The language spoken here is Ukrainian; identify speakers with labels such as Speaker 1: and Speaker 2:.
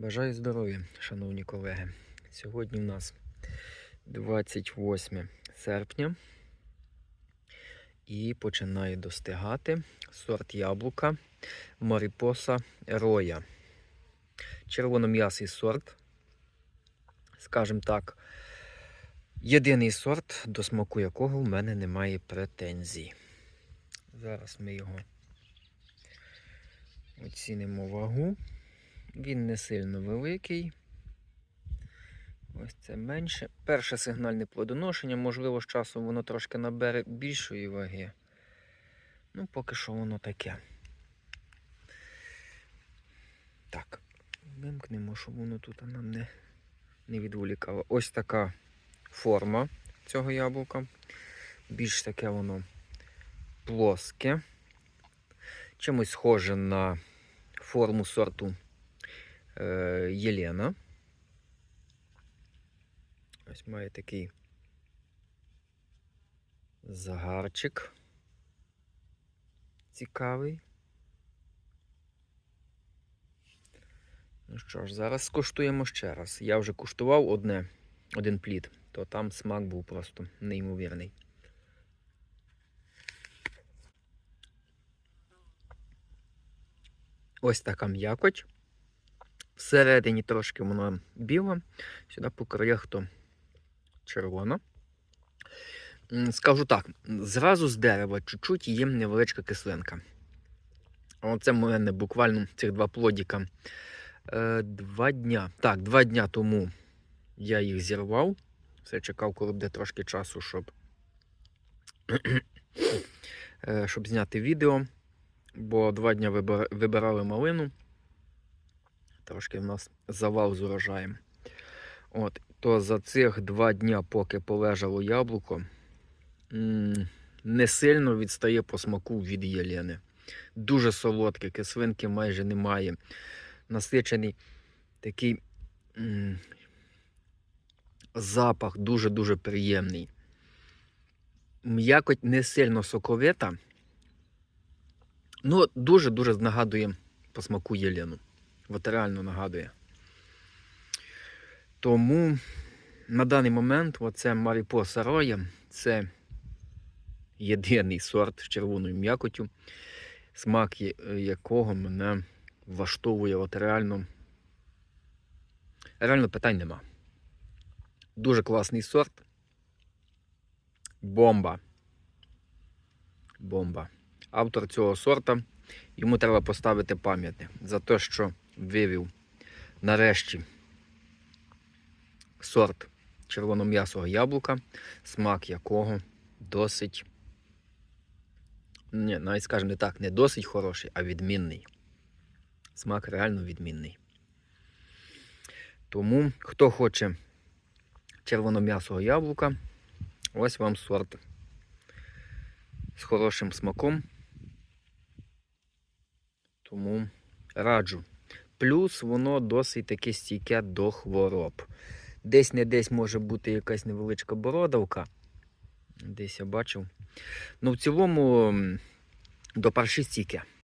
Speaker 1: Бажаю здоров'я, шановні колеги. Сьогодні у нас 28 серпня і починає достигати сорт яблука Маріпоса Роя. Червоном'ясий сорт, скажімо так, єдиний сорт, до смаку якого в мене немає претензій. Зараз ми його оцінимо вагу. Він не сильно великий. Ось це менше. Перше сигнальне плодоношення, можливо, з часом воно трошки набере більшої ваги. Ну, поки що воно таке. Так, вимкнемо, щоб воно тут нам не, не відволікало. Ось така форма цього яблука. Більш таке воно плоске. Чимось схоже на форму сорту Єлена. Ось має такий загарчик. Цікавий. Ну що ж, зараз скуштуємо ще раз. Я вже куштував одне, один плід, то там смак був просто неймовірний. Ось така м'якоть. Всередині трошки вона біла, сюди по краях то червона. Скажу так, зразу з дерева чуть-чуть є невеличка кислинка. Оце в мене буквально цих два плодіка. Е, два дня. Так, два дня тому я їх зірвав. Все чекав, коли буде трошки часу, щоб, е, щоб зняти відео. Бо два дня вибирали малину. Трошки в нас завал з урожаєм. От, то за цих два дня, поки полежало яблуко, не сильно відстає по смаку від Єлени. Дуже солодке, кислинки майже немає. Насичений такий запах дуже-дуже приємний. М'якоть не сильно соковита. Ну, дуже-дуже нагадує по смаку Єлену. От реально нагадує. Тому на даний момент оце Маріпоса Роя це єдиний сорт з червоною м'якотю, смак якого мене влаштовує от реально. Реально питань нема. Дуже класний сорт. Бомба. Бомба. Автор цього сорта йому треба поставити пам'ятник за те, що вивів нарешті сорт червоном'ясого яблука, смак якого досить, ні, навіть скажімо не так, не досить хороший, а відмінний. Смак реально відмінний. Тому, хто хоче червоном'ясого яблука, ось вам сорт з хорошим смаком. Тому раджу. Плюс воно досить таки стійке до хвороб. Десь не десь може бути якась невеличка бородавка. Десь я бачив. Ну, в цілому до парші стійке.